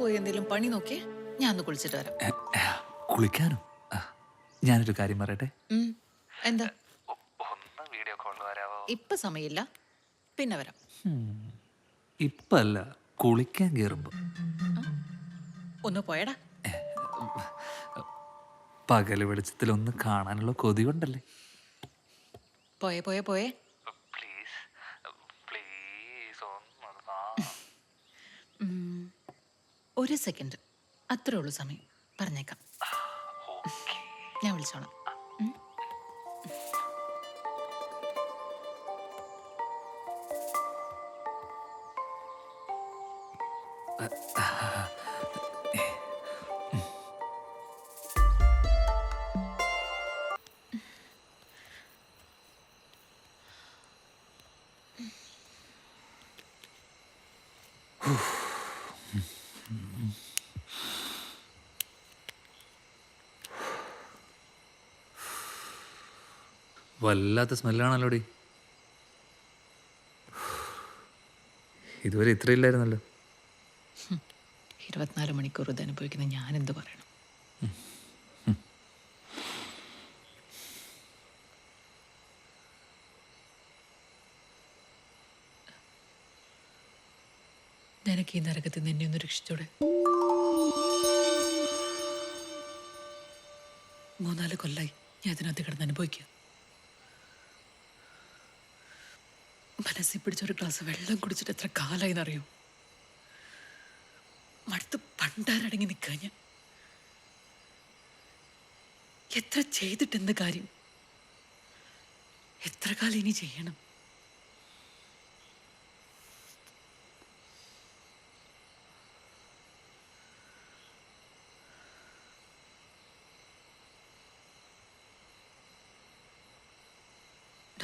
പോയി എന്തെങ്കിലും പണി നോക്കിയേ? ഞാൻ ഒന്ന് കുളിച്ചിട്ട് വരാം. കുളിക്കാനോ? ഞാനൊരു കാര്യം പറയട്ടെ? എന്താ? ഇപ്പൊ സമയമില്ല. പിന്നെ വരാം. ഇപ്പല്ല കുളിക്കാൻ കയറുമ്പോ ഒന്ന് പോയടാ. പകൽ വെളിച്ചത്തിൽ ഒന്ന് കാണാനുള്ള കൊതി കൊണ്ടല്ലേ പോയേ പോയേ പോയേ. ഒരു സെക്കൻഡ്. അത്രേ ഉള്ളൂ സമയം. പറഞ്ഞേക്കാം. ഞാൻ വിളിച്ചോളാം. ഉം. വല്ലാത്ത സ്മെല്ലാണല്ലോടി ഇതുവരെ ഇത്രയില്ലായിരുന്നല്ലോ. ഇരുപത്തിനാല് മണിക്കൂർ ഇത് അനുഭവിക്കുന്ന ഞാൻ എന്ത് പറയണം നിനക്ക് ഈ നരകത്തിൽ നിന്ന് എന്നെ ഒന്ന് രക്ഷിച്ചൂടെ? മൂന്നാൽ കൊല്ലായി ഞാൻ അതിനകത്ത് കിടന്ന് അനുഭവിക്കുക. മനസ്സിൽ പിടിച്ചൊരു ഗ്ലാസ് വെള്ളം കുടിച്ചിട്ട് എത്ര കാലായി എന്നറിയോ? മടുത്ത് പണ്ടാരടങ്ങി നിൽക്കാൻ ഞാൻ. എത്ര ചെയ്തിട്ടെന്ത് കാര്യം? എത്ര കാലം ഇനി ചെയ്യണം?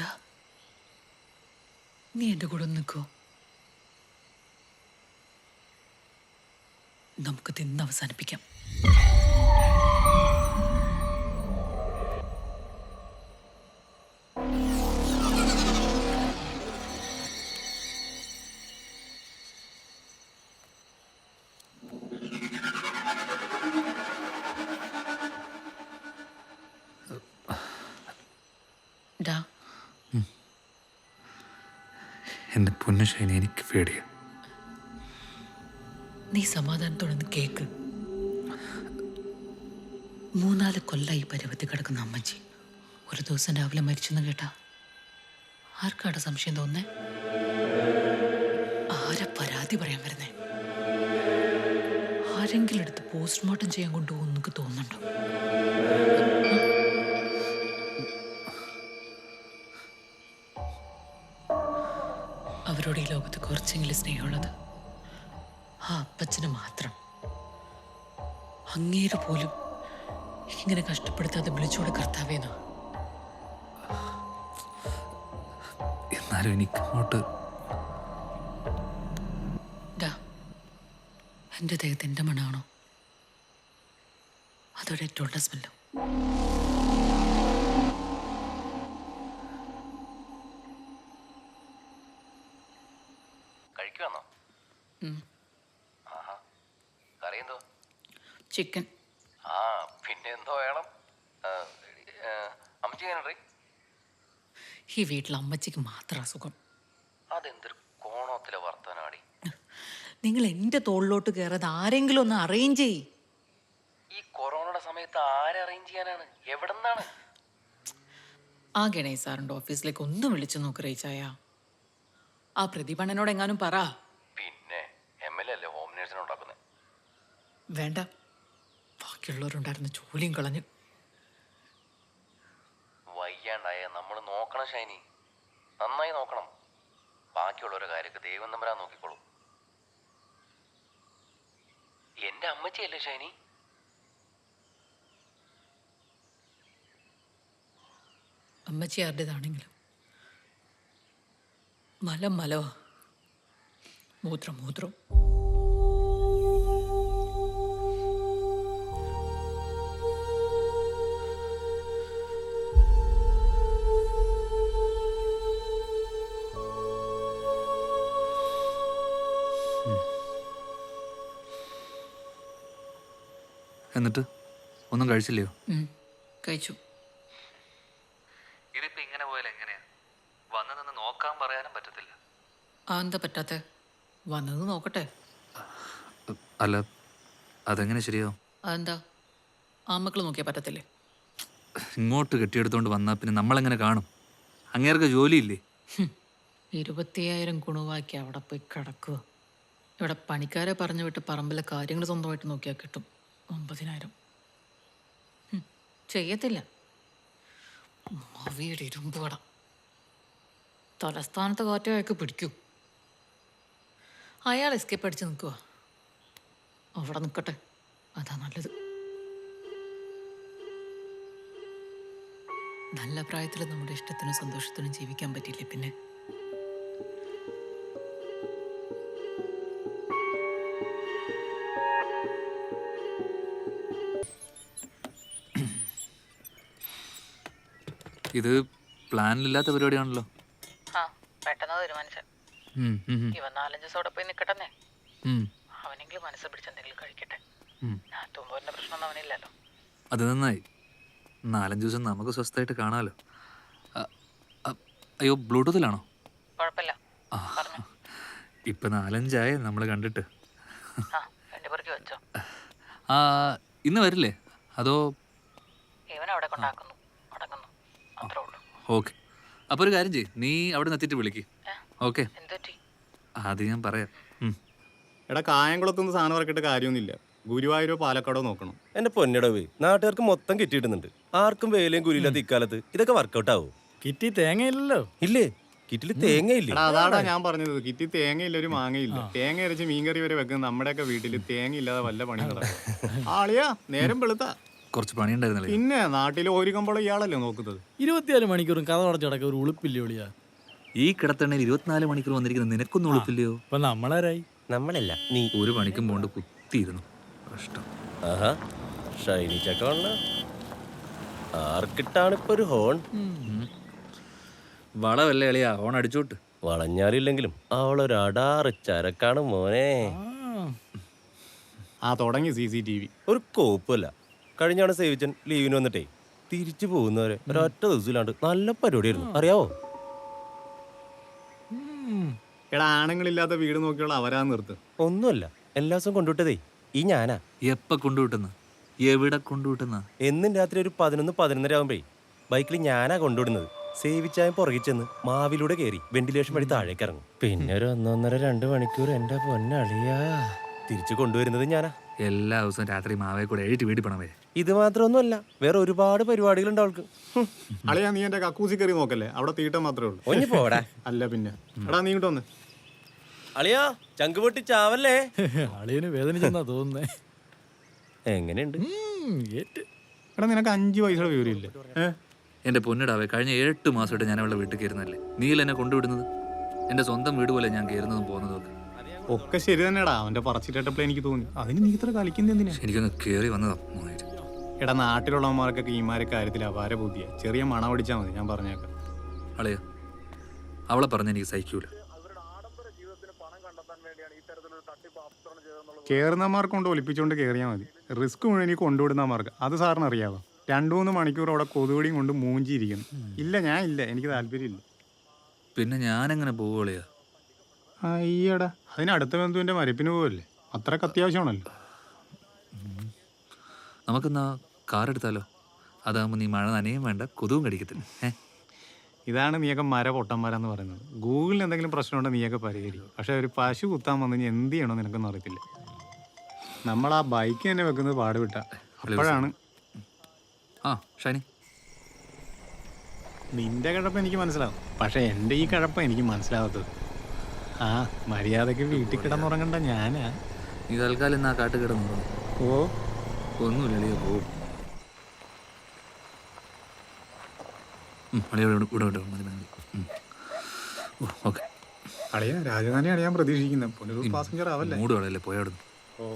ഡാ, നീ എന്റെ കൂടെ നിൽക്കോ. നമുക്ക് തിന്ന് അവസാനിപ്പിക്കാം. എന്റെ പൊന്നുശൈനെ എനിക്ക് പേടിയാ. നീ സമാധാനത്തോടൊന്ന് കേക്ക്. മൂന്നാൽ കൊല്ലായി പരവത്തി കിടക്കുന്ന അമ്മച്ചി. ഒരു ദിവസം രാവിലെ മരിച്ചെന്ന് കേട്ടാ. ആർക്കാടെ സംശയം തോന്നേ ആരെ പരാതി പറയാൻ വരുന്നേ? ആരെങ്കിലും എടുത്ത് പോസ്റ്റ്മോർട്ടം ചെയ്യാൻ കൊണ്ടുപോകും എന്നൊക്കെ തോന്നുന്നുണ്ടോ? കുറച്ചെങ്കിലും സ്നേഹമുള്ളത്. ആ അപ്പച്ചന് മാത്രം. അങ്ങേര് പോലും ഇങ്ങനെ കഷ്ടപ്പെടുത്താതെ വിളിച്ചോടെ കർത്താവേന്നാ എന്നാലും എനിക്ക് അങ്ങോട്ട് എന്റെ മണമാണോ അതോടെ ഏറ്റവും സ്മെല്ലോ ചിക്കൻ. ആ പിന്നെ എന്തോ വേണം? അമ്മച്ചി ഈ വീട്ടിൽ അമ്മച്ചിക്ക് മാത്രം അസുഖം. അതെന്തൊരു കോണത്തിലെ വർത്തമാനമാടി നിങ്ങൾ എന്റെ തോളിലോട്ട് കയറാതെ ആരെങ്കിലും ഒന്ന് അറേഞ്ച് ചെയ് ഈ കൊറോണയുടെ സമയത്ത് ആരെ അറേഞ്ച് ചെയ്യാനാണ്? എവിടെ നിന്നാണ് ആ ഗണേശ് സാറിന്റെ ഓഫീസിലേക്ക് ഒന്ന് വിളിച്ചു നോക്ക് റീച്ചായ. ആ പ്രതിഭണ്ണനോട് എങ്ങാനും പറ. പിന്നെ എം എൽ എ അല്ലേ ഹോം നേഴ്സിനെ ഉണ്ടാക്കുന്നത് വേണ്ട. ബാക്കിയുള്ളവരുണ്ടായിരുന്ന ജോലിയും കളഞ്ഞു. വയ്യാണ്ടായ നമ്മൾ നോക്കണം ഷൈനി. നന്നായി നോക്കണം. ബാക്കിയുള്ളവരുടെ കാര്യമൊക്കെ ദൈവം തമ്പരാൻ നോക്കിക്കോളൂ. എന്റെ അമ്മച്ചിയല്ലേ ഷൈനി? അമ്മച്ചി ആരുടേതാണെങ്കിലും. മലം മലവാ മൂത്രം മൂത്രം. എന്നിട്ട് ഒന്നും കഴിച്ചില്ലയോ? കഴിച്ചു. ഇതിപ്പോ ഇങ്ങനെ പോയാൽ എങ്ങനെയാ? വന്നു നിന്ന് നോക്കാൻ പറയാനും പറ്റത്തില്ല. ആ എന്താ പറ്റാത്ത? വന്നത് നോക്കട്ടെ. അല്ല അതെങ്ങനെ ശരിയാവും അതെന്താ? ആ മക്കൾ നോക്കിയാൽ പറ്റത്തില്ലേ? ഇങ്ങോട്ട് കെട്ടിയെടുത്തോണ്ട് വന്നാൽ പിന്നെ നമ്മളെങ്ങനെ കാണും? അങ്ങേർക്ക് ജോലിയില്ലേ? ഇരുപത്തിയായിരം ഗുണവാക്കി അവിടെ പോയി കിടക്കുക. ഇവിടെ പണിക്കാരെ പറഞ്ഞു വിട്ട് പറമ്പിലെ കാര്യങ്ങൾ സ്വന്തമായിട്ട് നോക്കിയാൽ കിട്ടും. ഒമ്പതിനായിരം. ചെയ്യത്തില്ല. മാവിയുടെ ഇരുമ്പ് കട തലസ്ഥാനത്തെ കാറ്റ് അയാൾക്ക് പിടിക്കൂ. അയാൾ എസ്കേപ്പ് അടിച്ച് നിൽക്കുക അവിടെ നിൽക്കട്ടെ. അതാ നല്ലത്. നല്ല പ്രായത്തിൽ നമ്മുടെ ഇഷ്ടത്തിനും സന്തോഷത്തിനും ജീവിക്കാൻ പറ്റില്ലേ പിന്നെ? ഇത് പ്ലാനിലില്ലാത്ത പരിപാടിയാണല്ലോ. ആ പെട്ടെന്ന് തീരുമാനിച്ച ഉം, ഉം, ഉം, ഇവൻ നാലഞ്ച് ദിവസം അവിടെ പോയി ഉം, അവനെങ്കിലും മനസ്സ് പിടിച്ച് എന്തെങ്കിലും കഴിക്കട്ടെ. ഉം. ഞാൻ തുമ്പോന്റെ പ്രശ്നമൊന്നും അവനില്ലല്ലോ. അത് നന്നായി. നാലഞ്ച് ദിവസം നമുക്ക് സ്വസ്ഥമായിട്ട് കാണാമല്ലോ അ, അ, അയ്യോ ബ്ലൂടൂത്തിലാണോ? കുഴപ്പമില്ല. ആ, ഇപ്പൊ നാലഞ്ചായ നമ്മൾ കണ്ടിട്ട്. ആ വെച്ചോ. ആ ഇന്ന് വരില്ലേ? അതോ ഇവൻ അവിടെ കൊണ്ടാക്കുന്നു. ഓക്കെ. അപ്പോൾ ഒരു കാര്യം ചെയ്യ്. നീ അവിടെ നിന്ന് എത്തിയിട്ട് വിളിക്ക്. ഓക്കെ. അത് ഞാൻ പറയാം. എടാ എടാ കായംകുളത്തുനിന്ന് സാധനം ഇറക്കിയിട്ട് കാര്യമൊന്നുമില്ല. ഗുരുവായൂരോ പാലക്കാടോ നോക്കണം. എന്റെ പൊന്നിടവേ നാട്ടുകാർക്ക് മൊത്തം കിട്ടിയിടുന്നുണ്ട്. ആർക്കും വേലയും കുലിയില്ലാത്ത ഇക്കാലത്ത് ഇതൊക്കെ വർക്കൗട്ട് ആവും? കിറ്റി തേങ്ങയില്ലല്ലോ. ഇല്ലേ? കിറ്റിൽ തേങ്ങയില്ല? എടാ അതാടാ ഞാൻ പറഞ്ഞത്. കിറ്റി തേങ്ങയില്ല ഒരു മാങ്ങയില്ല. തേങ്ങ അരച്ച് മീൻകറി വരെ വെക്കുന്ന നമ്മുടെയൊക്കെ വീട്ടിൽ തേങ്ങയില്ലാതെ വല്ല പണി നടക്കും ആളിയാ നേരം വെളുത്ത. കുറച്ച് പണിയുണ്ടായിരുന്നല്ലേ? പിന്നെ നാട്ടിൽ ഓരിക്കുമ്പോൾ ഇയാളല്ലേ നോക്കുന്നത്? ഇരുപത്തിയാൽ മണിക്കൂറും കഥ അടച്ചു കിടക്ക ഒരു ഉളുപ്പില്ലേ ഒളിയാ? ഈ കിടത്തണ്ണയിൽ ഇരുപത്തിനാല് മണിക്കൂർ വന്നിരിക്കുന്ന നിനക്കൊന്നും ഉളുപ്പില്ലയോ? ഇപ്പൊ നമ്മളാരായി? നമ്മളല്ല നീ. ഒരു പണിക്കും പോണ്ട് കുത്തിയിരുന്നു. കഷ്ടം ആഹാ ഷൈനി ചക്കവണ്ണ. ആർക്കിട്ടാണ് ഇപ്പൊ ഒരു ഹോൺ. വളവല്ലേ എളിയാ ഹോൺ അടിച്ചോട്ട്. വളഞ്ഞാലില്ലെങ്കിലും അവളൊരു അടാറ് ചരക്കാണ് മോനെ. ആ തുടങ്ങി സി സി ടി വി. ഒരു കോപ്പല്ല. കഴിഞ്ഞാണ് സേവിച്ചൻ ലീവിന് വന്നിട്ടേ തിരിച്ചു പോകുന്നവരെ ഒരൊറ്റ ദിവസമില്ലാണ്ട് നല്ല പരിപാടിയായിരുന്നു. അറിയാവോ? എടാ ആണുങ്ങളില്ലാത്ത വീട് നോക്കിയുള്ള അവരാ നിർത്ത്. ഒന്നുമല്ല എല്ലാ ദിവസവും കൊണ്ടുവിട്ടതേ. ഈ ഞാനാ. എപ്പ കൊണ്ടുവിട്ടുന്ന? എവിടെ കൊണ്ടുവിട്ടുന്ന? എന്നും രാത്രി ഒരു പതിനൊന്ന് പതിനൊന്നര ആകുമ്പേ ബൈക്കിൽ ഞാനാ കൊണ്ടുവിടുന്നത്. സേവിച്ചായ പുറകിൽ ചെന്ന് മാവിലൂടെ കയറി വെന്റിലേഷൻ വഴി താഴേക്ക് ഇറങ്ങും. പിന്നെ ഒരു ഒന്നൊന്നര രണ്ട് മണിക്കൂർ എന്റെ പൊന്നളിയാ. തിരിച്ചു കൊണ്ടുവരുന്നത് ഞാനാ. എല്ലാ ദിവസവും രാത്രി മാവേ കൂടെ എഴുതി വീട്ടിൽ വരെ. ഇത് മാത്രമൊന്നുമല്ല വേറെ ഒരുപാട് പരിപാടികളുണ്ട് അവൾക്ക്. അളിയാ നീ എന്റെ കക്കൂസി കയറി നോക്കല്ലേ? അവിടെ തീട്ടം മാത്രമേ ഉള്ളൂ. ഒഞ്ഞി പോടാ അല്ല പിന്നെ. എടാ നീ ഇങ്ങോട്ട് വന്ന്. അളിയാ ചങ്ക് പൊട്ടി ചാവല്ലേ? അളിയന് വേദനിച്ചെന്നാ തോന്നുന്നേ. എങ്ങനെയുണ്ട്? ഉം, ഏറ്റ്. എടാ നിനക്ക് അഞ്ച് പൈസയുടെ വിവരമില്ലേ? ഏഹ് എന്റെ പൊന്നിടാവേ കഴിഞ്ഞ എട്ട് മാസമായിട്ട് ഞാൻ അവളുടെ വീട്ടിൽ കയറുന്നല്ലേ നീല എന്നെ കൊണ്ടുവിടുന്നത്? എന്റെ സ്വന്തം വീട് പോലെ ഞാൻ കയറുന്നതും പോകുന്നതും ഒക്കെ. ഒക്കെ ശരി തന്നെടാ. അവന്റെ പറച്ചിട്ടപ്പോൾ എനിക്ക് തോന്നി. അതിന് നീ ഇത്ര കളിക്കുന്ന എന്തിനാ? എനിക്കൊന്ന് കേറി വന്നതാ മോനായിട്ട് എടാ നാട്ടിലുള്ളവന്മാർക്കൊക്കെ ഈമാരെ കാര്യത്തിൽ അപാര ബുദ്ധിയ ചെറിയ മണ അടിച്ചാൽ മതി ഞാൻ പറഞ്ഞേക്കാം. അളയ അവളെ പറഞ്ഞ എനിക്ക് സഹിക്കൂല. കയറുന്നമാർക്ക് കൊണ്ട് ഒലിപ്പിച്ചുകൊണ്ട് കയറിയാൽ മതി. റിസ്ക് മുഴുവൻ ഈ കൊണ്ടുവിടുന്നമാർക്ക് അത് സാറിന് അറിയാവോ? രണ്ടു മൂന്ന് മണിക്കൂർ അവിടെ കൊതുകുടിയും കൊണ്ട് മൂഞ്ചിയിരിക്കുന്നു. ഇല്ല ഞാൻ ഇല്ല. എനിക്ക് താല്പര്യമില്ല. പിന്നെ ഞാനെങ്ങനെ പോവുകയാ അയ്യടാ. അതിന് അടുത്ത ബന്ധുവിന്റെ മരപ്പിന് പോവല്ലേ? അത്രയ്ക്ക് അത്യാവശ്യമാണല്ലോ. നമുക്കെന്നാ കാർ എടുത്താലോ? അതാകുമ്പോൾ നീ മഴ നനയും വേണ്ട കൊതുവും കടിക്കത്തില്ല. ഇതാണ് നീയൊക്കെ മര പൊട്ടന്മാരെന്ന് പറയുന്നത്. ഗൂഗിളിന് എന്തെങ്കിലും പ്രശ്നമുണ്ടോ നീയൊക്കെ പരിഹരിക്കും. പക്ഷെ ഒരു പശു കുത്താൻ വന്നു കഴിഞ്ഞാൽ എന്ത് ചെയ്യണോ നിനക്കൊന്നും അറിയത്തില്ല. നമ്മൾ ആ ബൈക്ക് തന്നെ വെക്കുന്നത് പാടുവിട്ട അപ്പോഴാണ് ആ ഷാനി. നിന്റെ കഴപ്പം എനിക്ക് മനസ്സിലാവും. പക്ഷെ എന്റെ ഈ കഴപ്പം എനിക്ക് മനസ്സിലാവാത്തത് ആ മര്യാദയ്ക്ക് വീട്ടിൽ കിടന്നുറങ്ങണ്ട ഞാനാ. നീ തൽക്കാലം എന്നാ കാട്ട് കിടന്നു ഓ. ഒന്നുമില്ല അളിയ പോവും അളിയ ഇവിടെ ഇവിടെ ഇവിടെ മതി മതി. ഓക്കെ. അളിയാ രാജധാനി ഞാൻ പ്രതീക്ഷിക്കുന്നത് പുനരൂർ പാസഞ്ചർ ആവല്ലേ? മൂട് കളയല്ലേ പോയാടുന്നു ഓ.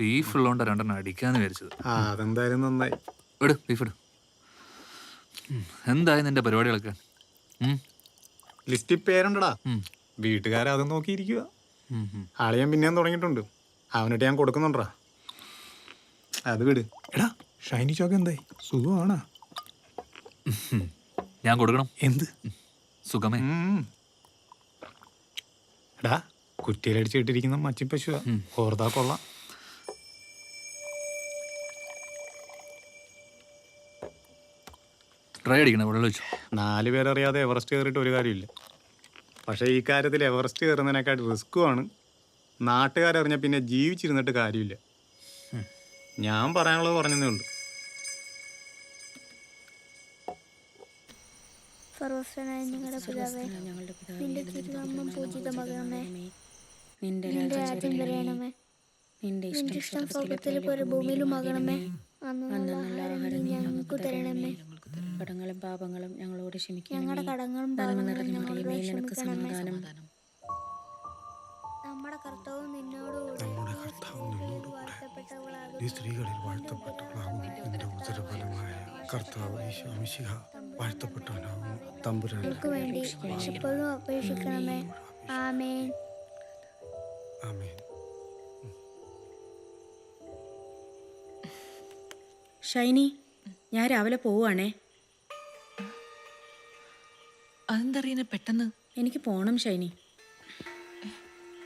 ബീഫ് ഉള്ളതുകൊണ്ട് രണ്ടെണ്ണം അടിക്കാന്ന് വിചാരിച്ചത്. ആ അതെന്തായാലും നന്നായി. ഇട് ബീഫ് ഇട്. എന്തായി നിന്റെ പരിപാടികളൊക്കെ. ലിസ്റ്റിൽ പേരുണ്ടടാ. അത് നോക്കിയിരിക്കുക ആളെ ഞാൻ പിന്നെയും തുടങ്ങിയിട്ടുണ്ട്. അവനിട്ട് ഞാൻ കൊടുക്കുന്നുണ്ടാ അത് വിട്. എടാ. ഷൈനി ചോക്ക് എന്തായി? സുഖമാണാ? ഞാൻ കൊടുക്കണം. എന്ത്? സുഖമേ. ഉം. എടാ കുറ്റിയിലടിച്ചിട്ടിരിക്കുന്ന മച്ചി പശുവാ. ഓർത്താ കൊള്ളാം. ഡ്രൈ അടിക്കണം വെള്ളം വെച്ചു നാല് പേരറിയാതെ എവറസ്റ്റ് കയറിയിട്ട് ഒരു കാര്യമില്ല പക്ഷേ ഈ കാര്യത്തിൽ എവറസ്റ്റ് കയറുന്നതിനേക്കാൾ റിസ്ക്കുമാണ് നാട്ടുകാരറിഞ്ഞ പിന്നെ ജീവിച്ചിരുന്നിട്ട് കാര്യമില്ല. ഞാൻ പറയാനുള്ളത് പറഞ്ഞതേ ഉള്ളൂ. ഞങ്ങളുടെ പിതാവേ നിന്റെ തിരുനാമം പൂജിതമാകണമേ. നിന്റെ രാജ്യം വരയണമേ നിന്റെ ഇഷ്ടം സ്വർഗത്തിലെ പോലെ ഭൂമിയിലുമാകണമേ അന്നുള്ള ആഹാരം നീ ഞങ്ങൾക്ക് തരണമേ. കടങ്ങളും പാപങ്ങളും ഞങ്ങളോട് ക്ഷമിക്കണം ഞങ്ങളുടെ കടങ്ങളും പാപങ്ങളും നിനക്ക് നമ്മുടെ കർത്താവ് നിന്നോടുകൂടെ ഈ സ്ത്രീകളിൽ വാഴ്ത്തപ്പെട്ടവളാകുന്നു. നിന്റെ ഉദരഫലമായ കർത്താവ് ഈശോമിശിഹ വാഴ്ത്തപ്പെട്ടവനാകുന്നു. തമ്പുരാൻ ഞങ്ങൾക്ക് വേണ്ടി എപ്പോഴും അപേക്ഷിക്കണമേ. ആമേൻ. ആമേൻ ഷൈനി ഞാൻ രാവിലെ പോവുകയാണേ. അതെന്തറിയുന്ന പെട്ടെന്ന്? എനിക്ക് പോണം ഷൈനി.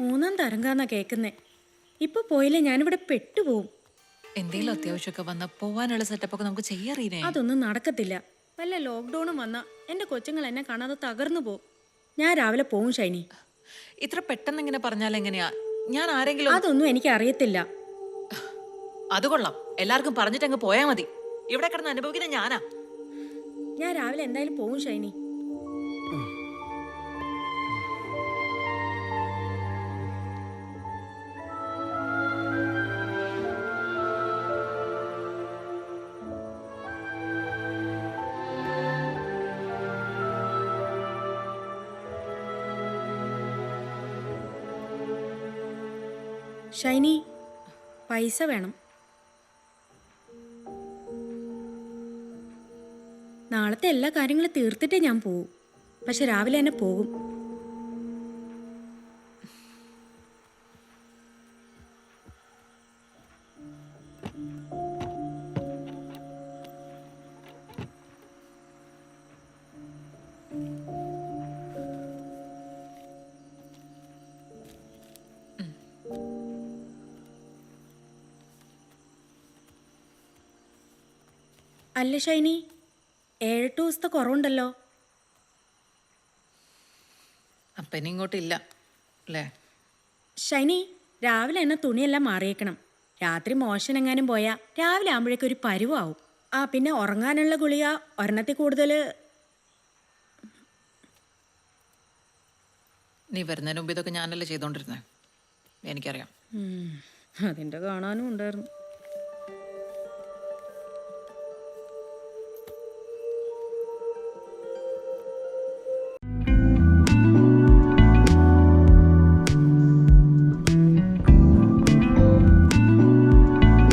മൂന്നാം തരംഗാന്നാ കേക്കുന്നേ. ഇപ്പൊ പോയില്ലേ ഞാനിവിടെ പെട്ടുപോകും എന്തെങ്കിലും അത്യാവശ്യമൊക്കെ വന്നാൽ പോവാനുള്ള സെറ്റപ്പൊക്കെ നമുക്ക് ചെയ്യറിയേ അതൊന്നും നടക്കത്തില്ല. വല്ല ലോക്ക്ഡൌണും വന്ന എന്റെ കൊച്ചുങ്ങൾ എന്നെ കാണാതെ തകർന്നു പോകും ഞാൻ രാവിലെ പോവും ഷൈനി. ഇത്ര പെട്ടെന്ന് ഇങ്ങനെ പറഞ്ഞാൽ എങ്ങനെയാ? ഞാൻ ആരെങ്കിലും അതൊന്നും എനിക്ക് അറിയത്തില്ല. അത് കൊള്ളാം. എല്ലാവർക്കും പറഞ്ഞിട്ട് അങ്ങ് പോയാ മതി. ഇവിടെ കിടന്ന് അനുഭവിക്കുന്ന ഞാനാ. ഞാൻ രാവിലെ എന്തായാലും പോകും ഷൈനി. ഷൈനി പൈസ വേണം. നാളത്തെ എല്ലാ കാര്യങ്ങളും തീർത്തിട്ടേ ഞാൻ പോകും പക്ഷെ രാവിലെ തന്നെ പോകും. അല്ല ഷൈനി. ഏഴെട്ട് ദിവസത്തെ കുറവുണ്ടല്ലോ. അപ്പൻ ഇങ്ങോട്ടില്ല അല്ലേ? ഷൈനി രാവിലെ എന്നെ തുണിയെല്ലാം മാറിയേക്കണം. രാത്രി മോശനെങ്ങാനും പോയാൽ പോയാ രാവിലെ ആകുമ്പോഴേക്കും ഒരു പരുവാവും. ആ പിന്നെ ഉറങ്ങാനുള്ള ഗുളിക ഒരെണ്ണത്തിൽ കൂടുതൽ. നീ വരുന്നതിന് മുമ്പ് ഇതൊക്കെ ഞാനല്ലേ ചെയ്തോണ്ടിരുന്നേ? എനിക്കറിയാം. അതിന്റെ കാണാനും ഉണ്ടായിരുന്നു.